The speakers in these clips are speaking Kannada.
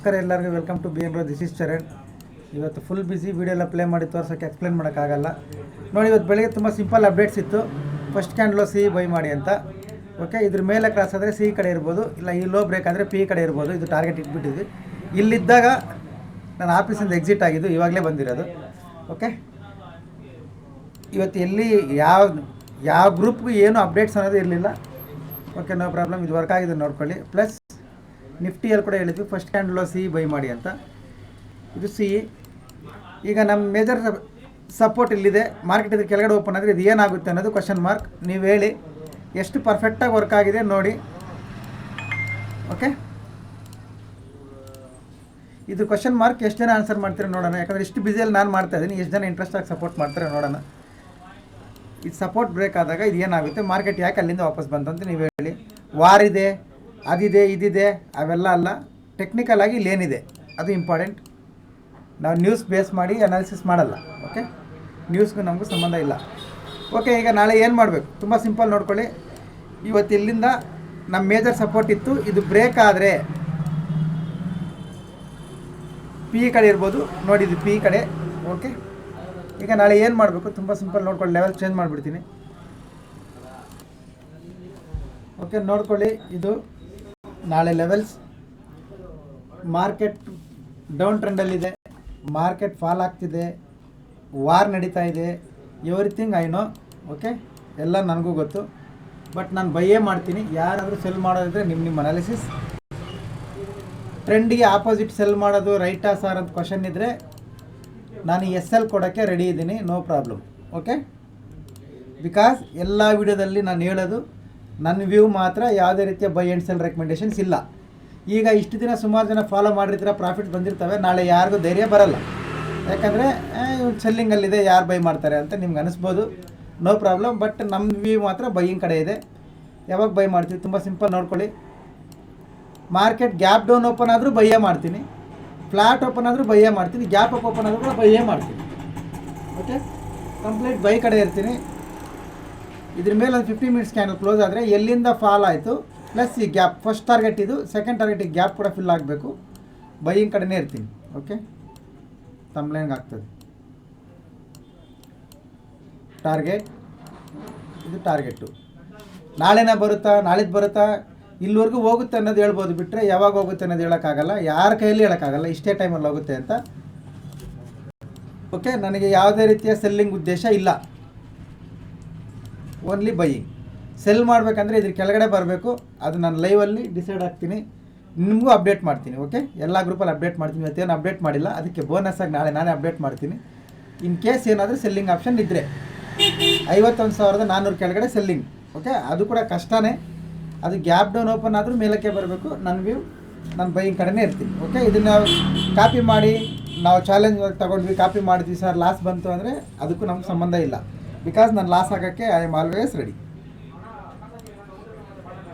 ನಮಸ್ಕಾರ ಎಲ್ಲರಿಗೂ welcome to B N row this is Charan ಇವತ್ತು ಫುಲ್ ಬಿಸಿ ವೀಡಿಯೋ ಎಲ್ಲ ಪ್ಲೇ ಮಾಡಿ ತೋರ್ಸೋಕ್ಕೆ ಎಕ್ಸ್ಪ್ಲೇನ್ ಮಾಡೋಕ್ಕಾಗಲ್ಲ. ನೋಡಿ, ಇವತ್ತು ಬೆಳಗ್ಗೆ ತುಂಬ ಸಿಂಪಲ್ ಅಪ್ಡೇಟ್ಸ್ ಇತ್ತು. First candle low see buy ಮಾಡಿ ಅಂತ. ಓಕೆ ಇದ್ರ ಮೇಲೆ ಕ್ರಾಸ್ ಆದರೆ ಸಿ ಕಡೆ ಇರ್ಬೋದು. ಇಲ್ಲ, ಈ ಲೋ ಬ್ರೇಕ್ ಆದರೆ ಪಿ ಕಡೆ ಇರ್ಬೋದು. ಇದು ಟಾರ್ಗೆಟ್ ಇಟ್ಬಿಟ್ಟಿದ್ವಿ. ಇಲ್ಲಿದ್ದಾಗ ನಾನು ಆಫೀಸಿಂದ ಎಕ್ಸಿಟ್ ಆಗಿದ್ದು ಇವಾಗಲೇ ಬಂದಿರೋದು. ಓಕೆ ಇವತ್ತು ಎಲ್ಲಿ ಯಾವ ಯಾವ ಗ್ರೂಪ್ಗೂ ಏನು ಅಪ್ಡೇಟ್ಸ್ ಅನ್ನೋದು ಇರಲಿಲ್ಲ. ಓಕೆ ನೋ ಪ್ರಾಬ್ಲಮ್ ಇದು ವರ್ಕ್ ಆಗಿದೆ ನೋಡ್ಕೊಳ್ಳಿ. ಪ್ಲಸ್ ನಿಫ್ಟಿಯಲ್ಲಿ ಕೂಡ ಹೇಳಿದ್ವಿ ಫಸ್ಟ್ ಕ್ಯಾಂಡಲ್ ಸಿ ಬೈ ಮಾಡಿ ಅಂತ. ಇದು ಸಿ ಈಗ ನಮ್ಮ ಮೇಜರ್ ಸಪೋರ್ಟ್ ಇಲ್ಲಿದೆ. ಮಾರ್ಕೆಟ್ ಇದ್ರ ಕೆಳಗಡೆ ಓಪನ್ ಆದರೆ ಇದು ಏನಾಗುತ್ತೆ ಅನ್ನೋದು ಕ್ವಶನ್ ಮಾರ್ಕ್ ನೀವು ಹೇಳಿ, ಎಷ್ಟು ಪರ್ಫೆಕ್ಟಾಗಿ ವರ್ಕ್ ಆಗಿದೆ ನೋಡಿ. ಓಕೆ ಇದು ಕ್ವಶನ್ ಮಾರ್ಕ್ ಎಷ್ಟು ಜನ ಆನ್ಸರ್ ಮಾಡ್ತೀರಾ ನೋಡೋಣ. ಯಾಕಂದರೆ ಇಷ್ಟು ಬಿಸಿಯಲ್ಲಿ ನಾನು ಮಾಡ್ತಾ ಇದ್ದೀನಿ. ಎಷ್ಟು ಜನ ಇಂಟ್ರೆಸ್ಟಾಗಿ ಸಪೋರ್ಟ್ ಮಾಡ್ತಾರೆ ನೋಡೋಣ. ಇದು ಸಪೋರ್ಟ್ ಬ್ರೇಕ್ ಆದಾಗ ಇದು ಏನಾಗುತ್ತೆ? ಮಾರ್ಕೆಟ್ ಯಾಕೆ ಅಲ್ಲಿಂದ ವಾಪಸ್ ಬಂತು ಅಂತ ನೀವು ಹೇಳಿ. ವಾರಿದೆ ಅದಿದೆ, ಇದಿದೆ, ಅವೆಲ್ಲ ಅಲ್ಲ. ಟೆಕ್ನಿಕಲ್ ಆಗಿ ಇಲ್ಲೇನಿದೆ. ಅದು ಇಂಪಾರ್ಟೆಂಟ್ ನಾವು ನ್ಯೂಸ್ ಬೇಸ್ ಮಾಡಿ ಅನಾಲಿಸಿಸ್ ಮಾಡಲ್ಲ ಓಕೆ ನ್ಯೂಸ್ಗೂ ನಮಗೂ ಸಂಬಂಧ ಇಲ್ಲ. ಓಕೆ ಈಗ ನಾಳೆ ಏನು ಮಾಡಬೇಕು? ತುಂಬ ಸಿಂಪಲ್ ನೋಡ್ಕೊಳ್ಳಿ. ಇವತ್ತು ಇಲ್ಲಿಂದ ನಮ್ಮ ಮೇಜರ್ ಸಪೋರ್ಟ್ ಇತ್ತು. ಇದು ಬ್ರೇಕ್ ಆದರೆ ಪಿ ಕಡೆ ಇರ್ಬೋದು. ನೋಡಿ, ಇದು ಪಿ ಕಡೆ ಓಕೆ ಈಗ ನಾಳೆ ಏನು ಮಾಡಬೇಕು? ತುಂಬ ಸಿಂಪಲ್ ನೋಡ್ಕೊಳ್ಳಿ. ಲೆವೆಲ್ ಚೇಂಜ್ ಮಾಡಿಬಿಡ್ತೀನಿ. ಓಕೆ ನೋಡ್ಕೊಳ್ಳಿ. ಇದು ನಾಳೆ ಲೆವೆಲ್ಸ್ ಮಾರ್ಕೆಟ್ ಡೌನ್ ಟ್ರೆಂಡಲ್ಲಿದೆ ಮಾರ್ಕೆಟ್ ಫಾಲ್ ಆಗ್ತಿದೆ. ವಾರ್ ನಡೀತಾ ಇದೆ. ಎವ್ರಿಥಿಂಗ್ ಐ ನೋ ಓಕೆ ಎಲ್ಲ ನನಗೂ ಗೊತ್ತು. ಬಟ್ ನಾನು ಬೈಯೇ ಮಾಡ್ತೀನಿ. ಯಾರಾದರೂ ಸೆಲ್ ಮಾಡೋದಿದ್ರೆ ನಿಮ್ಮ ನಿಮ್ಮ ಅನಾಲಿಸಿಸ್ ಟ್ರೆಂಡಿಗೆ ಆಪೋಸಿಟ್ ಸೆಲ್ ಮಾಡೋದು ರೈಟಾ ಸಾರ್ ಅಂತ ಕ್ವಶನ್ ಇದ್ದರೆ ನಾನು ಎಸ್ ಎಲ್ ಕೊಡೋಕ್ಕೆ ರೆಡಿ ಇದ್ದೀನಿ. ನೋ ಪ್ರಾಬ್ಲಮ್ ಓಕೆ ಬಿಕಾಸ್ ಎಲ್ಲ ವಿಡಿಯೋದಲ್ಲಿ ನಾನು ಹೇಳೋದು ನನ್ನ ವ್ಯೂ ಮಾತ್ರ ಯಾವುದೇ ರೀತಿಯ ಬೈ ಆ್ಯಂಡ್ ಸೆಲ್ ರೆಕಮೆಂಡೇಷನ್ಸ್ ಇಲ್ಲ. ಈಗ ಇಷ್ಟು ದಿನ ಸುಮಾರು ಜನ ಫಾಲೋ ಮಾಡಿರ್ತೀರ ಪ್ರಾಫಿಟ್ ಬಂದಿರ್ತವೆ, ನಾಳೆ ಯಾರಿಗೂ ಧೈರ್ಯ ಬರಲ್ಲ. ಯಾಕಂದರೆ ಇವ್ನು ಸೆಲ್ಲಿಂಗಲ್ಲಿದೆ ಯಾರು ಬೈ ಮಾಡ್ತಾರೆ? ಅಂತ ನಿಮ್ಗೆ ಅನಿಸ್ಬೋದು. ನೋ ಪ್ರಾಬ್ಲಮ್ ಬಟ್ ನಮ್ಮ ವ್ಯೂ ಮಾತ್ರ ಬೈಯಿಂಗ್ ಕಡೆ ಇದೆ. ಯಾವಾಗ ಬೈ ಮಾಡ್ತೀವಿ, ತುಂಬ ಸಿಂಪಲ್ ನೋಡ್ಕೊಳ್ಳಿ. ಮಾರ್ಕೆಟ್ ಗ್ಯಾಪ್ ಡೌನ್ ಓಪನ್ ಆದರೂ ಬೈಯೇ ಮಾಡ್ತೀನಿ. ಫ್ಲಾಟ್ ಓಪನ್ ಆದರೂ ಬೈಯೇ ಮಾಡ್ತೀನಿ. ಗ್ಯಾಪ್ ಓಪನ್ ಆದರೂ ಕೂಡ ಬೈಯೇ ಮಾಡ್ತೀನಿ. ಓಕೆ ಕಂಪ್ಲೀಟ್ ಬೈ ಕಡೆ ಇರ್ತೀನಿ. ಇದ್ರ ಮೇಲೆ ಒಂದು ಫಿಫ್ಟಿ ಮಿನಿಟ್ಸ್ ಕ್ಯಾನಲ್ ಕ್ಲೋಸ್ ಆದರೆ ಎಲ್ಲಿಂದ ಫಾಲ್ ಆಯಿತು ಪ್ಲಸ್ ಈ ಗ್ಯಾಪ್ ಫಸ್ಟ್ ಟಾರ್ಗೆಟ್ ಇದು ಸೆಕೆಂಡ್ ಟಾರ್ಗೆಟಿಗೆ ಗ್ಯಾಪ್ ಕೂಡ ಫಿಲ್ ಆಗಬೇಕು. ಬೈಯಿಂಗ್ ಕಡೆನೇ ಇರ್ತೀನಿ ಓಕೆ ತಮ್ಲೈನ್ಗೆ ಆಗ್ತದೆ. ಟಾರ್ಗೆಟ್ ಇದು ಟಾರ್ಗೆಟು ನಾಳೆನೇ ಬರುತ್ತಾ ನಾಳಿದ್ದು ಬರುತ್ತಾ? ಇಲ್ಲಿವರೆಗೂ ಹೋಗುತ್ತೆ ಅನ್ನೋದು ಹೇಳ್ಬೋದು ಬಿಟ್ಟರೆ ಯಾವಾಗ ಹೋಗುತ್ತೆ ಅನ್ನೋದು ಹೇಳೋಕ್ಕಾಗಲ್ಲ, ಯಾರ ಕೈಯಲ್ಲಿ ಹೇಳೋಕ್ಕಾಗಲ್ಲ, ಇಷ್ಟೇ ಟೈಮಲ್ಲಿ ಹೋಗುತ್ತೆ ಅಂತ. ಓಕೆ ನನಗೆ ಯಾವುದೇ ರೀತಿಯ ಸೆಲ್ಲಿಂಗ್ ಉದ್ದೇಶ ಇಲ್ಲ. ಓನ್ಲಿ ಬೈಯಿಂಗ್ ಸೆಲ್ ಮಾಡಬೇಕಂದ್ರೆ ಇದ್ರ ಕೆಳಗಡೆ ಬರಬೇಕು. ಅದು ನಾನು ಲೈವಲ್ಲಿ ಡಿಸೈಡ್ ಆಗ್ತೀನಿ ನಿಮಗೂ ಅಪ್ಡೇಟ್ ಮಾಡ್ತೀನಿ ಓಕೆ ಎಲ್ಲ ಗ್ರೂಪಲ್ಲಿ ಅಪ್ಡೇಟ್ ಮಾಡ್ತೀನಿ. ಇವತ್ತೇನು ಅಪ್ಡೇಟ್ ಮಾಡಿಲ್ಲ. ಅದಕ್ಕೆ ಬೋನಸ್ ಆಗಿ ನಾಳೆ ನಾನೇ ಅಪ್ಡೇಟ್ ಮಾಡ್ತೀನಿ. ಇನ್ ಕೇಸ್ ಏನಾದರೂ ಸೆಲ್ಲಿಂಗ್ ಆಪ್ಷನ್ ಇದ್ದರೆ ಐವತ್ತೊಂದು ಸಾವಿರದ ನಾನ್ನೂರು ಕೆಳಗಡೆ ಸೆಲ್ಲಿಂಗ್ ಓಕೆ ಅದು ಕೂಡ ಕಷ್ಟನೇ. ಅದು ಗ್ಯಾಪ್ ಡೌನ್ ಓಪನ್ ಆದರೂ ಮೇಲಕ್ಕೆ ಬರಬೇಕು. ನನ್ನ ವ್ಯೂ ನಾನು ಬೈಯಿಂಗ್ ಕಡೆನೇ ಇರ್ತೀನಿ ಓಕೆ ಇದನ್ನು ಕಾಪಿ ಮಾಡಿ, ನಾವು ಚಾಲೆಂಜ್ ತಗೊಂಡ್ವಿ ಕಾಪಿ ಮಾಡಿದ್ವಿ ಸರ್ ಲಾಸ್ ಬಂತು ಅಂದರೆ ಅದಕ್ಕೂ ನಮ್ಗೆ ಸಂಬಂಧ ಇಲ್ಲ. ಬಿಕಾಸ್ ನಾನು ಲಾಸ್ ಆಗೋಕ್ಕೆ I am always ready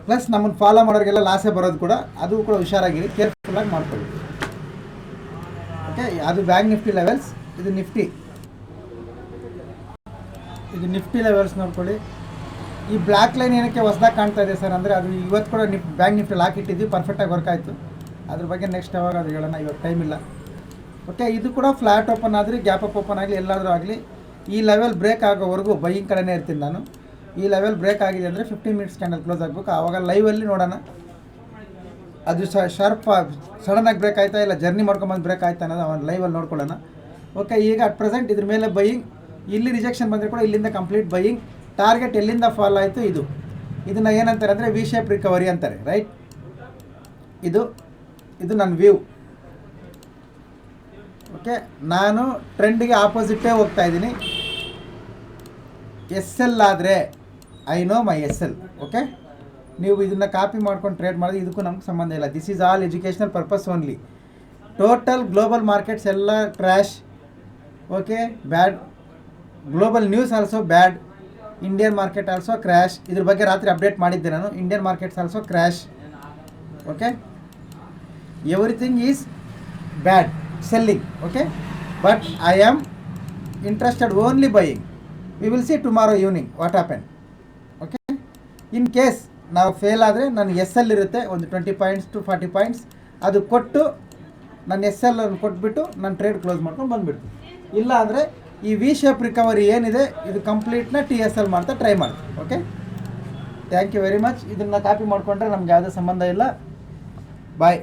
plus ನಮ್ಮನ್ನು ಫಾಲೋ ಮಾಡೋರಿಗೆಲ್ಲ ಲಾಸೇ ಬರೋದು ಕೂಡ ಅದು ಕೂಡ ಹುಷಾರಾಗಿರಿ ಕೇರ್ಫುಲ್ಲಾಗಿ ಮಾಡ್ಕೊಳ್ಳಿ. ಓಕೆ ಅದು ಬ್ಯಾಂಕ್ ನಿಫ್ಟಿ ಲೆವೆಲ್ಸ್ ಇದು ನಿಫ್ಟಿ ಇದು ನಿಫ್ಟಿ ಲೆವೆಲ್ಸ್ ನೋಡ್ಕೊಳ್ಳಿ. ಈ ಬ್ಲ್ಯಾಕ್ ಲೈನ್ ಏನಕ್ಕೆ ಹೊಸ್ದಾಗಿ ಕಾಣ್ತಾ ಇದೆ ಸರ್ ಅಂದರೆ ಅದು ಇವತ್ತು ಕೂಡ ನಿಫ್ ಬ್ಯಾಂಕ್ ನಿಫ್ಟಿಲಿ ಹಾಕಿಟ್ಟಿದ್ವಿ ಪರ್ಫೆಕ್ಟಾಗಿ ವರ್ಕ್ ಆಯಿತು. ಅದ್ರ ಬಗ್ಗೆ ನೆಕ್ಸ್ಟ್ ಯಾವಾಗ ಅದು ಹೇಳೋಣ ಇವತ್ತು ಟೈಮ್ ಇಲ್ಲ. ಓಕೆ ಇದು ಕೂಡ ಫ್ಲ್ಯಾಟ್ ಓಪನ್ ಆದರೆ ಗ್ಯಾಪ್ ಅಪ್ ಓಪನ್ ಆಗಲಿ, ಎಲ್ಲಾದರೂ ಆಗಲಿ. ಈ ಲೆವೆಲ್ ಬ್ರೇಕ್ ಆಗೋವರೆಗೂ ಬೈಯಿಂಗ್ ಕಡೆನೇ ಇರ್ತೀನಿ ನಾನು. ಈ ಲೆವೆಲ್ ಬ್ರೇಕ್ ಆಗಿದೆ ಅಂದರೆ ಫಿಫ್ಟೀನ್ ಮಿನಿಟ್ಸ್ ಕ್ಯಾಂಡಲ್ ಕ್ಲೋಸ್ ಆಗಬೇಕು. ಆವಾಗ ಲೈವಲ್ಲಿ ನೋಡೋಣ. ಅದು ಸ ಶಾರ್ಪ್ ಸಡನ್ನಾಗಿ ಬ್ರೇಕ್ ಆಯ್ತಾ ಇಲ್ಲ ಜರ್ನಿ ಮಾಡ್ಕೊಂಬಂದು ಬ್ರೇಕ್ ಆಯ್ತಾ ಅನ್ನೋದು ಅವನು ಲೈವಲ್ಲಿ ನೋಡ್ಕೊಳ್ಳೋಣ. ಓಕೆ ಈಗ ಅಟ್ ಪ್ರೆಸೆಂಟ್ ಇದ್ರ ಮೇಲೆ ಬೈಯಿಂಗ್ ಇಲ್ಲಿ ರಿಜೆಕ್ಷನ್ ಬಂದರೆ ಕೂಡ ಇಲ್ಲಿಂದ ಕಂಪ್ಲೀಟ್ ಬೈಯಿಂಗ್ ಟಾರ್ಗೆಟ್ ಎಲ್ಲಿಂದ ಫಾಲ್ ಆಯಿತು ಇದು. ಇದನ್ನು ಏನಂತಾರೆ ಅಂದರೆ ವಿ ಶೇಪ್ ರಿಕವರಿ ಅಂತಾರೆ ರೈಟ್ ಇದು ಇದು ನನ್ನ ವ್ಯೂ ಓಕೆ ನಾನು ಟ್ರೆಂಡಿಗೆ ಆಪೋಸಿಟೇ ಹೋಗ್ತಾ ಇದ್ದೀನಿ. ಎಸ್ ಎಲ್ ಆದರೆ I know my S L okay ನೀವು ಇದನ್ನು ಕಾಪಿ ಮಾಡ್ಕೊಂಡು ಟ್ರೇಡ್ ಮಾಡಿದ್ರೆ ಇದಕ್ಕೂ ನಮ್ಗೆ ಸಂಬಂಧ ಇಲ್ಲ. This is all educational purpose only total global markets ಎಲ್ಲ crash okay bad global news also bad Indian market also crash ಇದ್ರ ಬಗ್ಗೆ ರಾತ್ರಿ ಅಪ್ಡೇಟ್ ಮಾಡಿದ್ದೆ ನಾನು. Indian markets also crash okay everything is bad selling okay but I am interested only buying we will see tomorrow evening what happen okay in case ನಾವು ಫೇಲ್ ಆದರೆ ನನ್ನ ಎಸ್ ಎಲ್ ಇರುತ್ತೆ, ಒಂದು twenty points to forty points ಅದು ಕೊಟ್ಟು ನನ್ನ ಎಸ್ ಎಲ್ ಅನ್ನು ಕೊಟ್ಬಿಟ್ಟು ನನ್ನ ಟ್ರೇಡ್ ಕ್ಲೋಸ್ ಮಾಡ್ಕೊಂಡು ಬಂದುಬಿಡ್ತೀನಿ. ಇಲ್ಲ ಅಂದರೆ ಈ ವಿ ಶೇಪ್ ರಿಕವರಿ ಏನಿದೆ, ಇದು ಕಂಪ್ಲೀಟ್ನ ಟಿ ಎಸ್ ಎಲ್ ಮಾಡ್ತಾ ಟ್ರೈ ಮಾಡ್ತೀನಿ. Okay thank you very much ಇದನ್ನು ಕಾಪಿ ಮಾಡಿಕೊಂಡ್ರೆ ನಮ್ಗೆ ಯಾವುದೇ ಸಂಬಂಧ ಇಲ್ಲ. ಬಾಯ್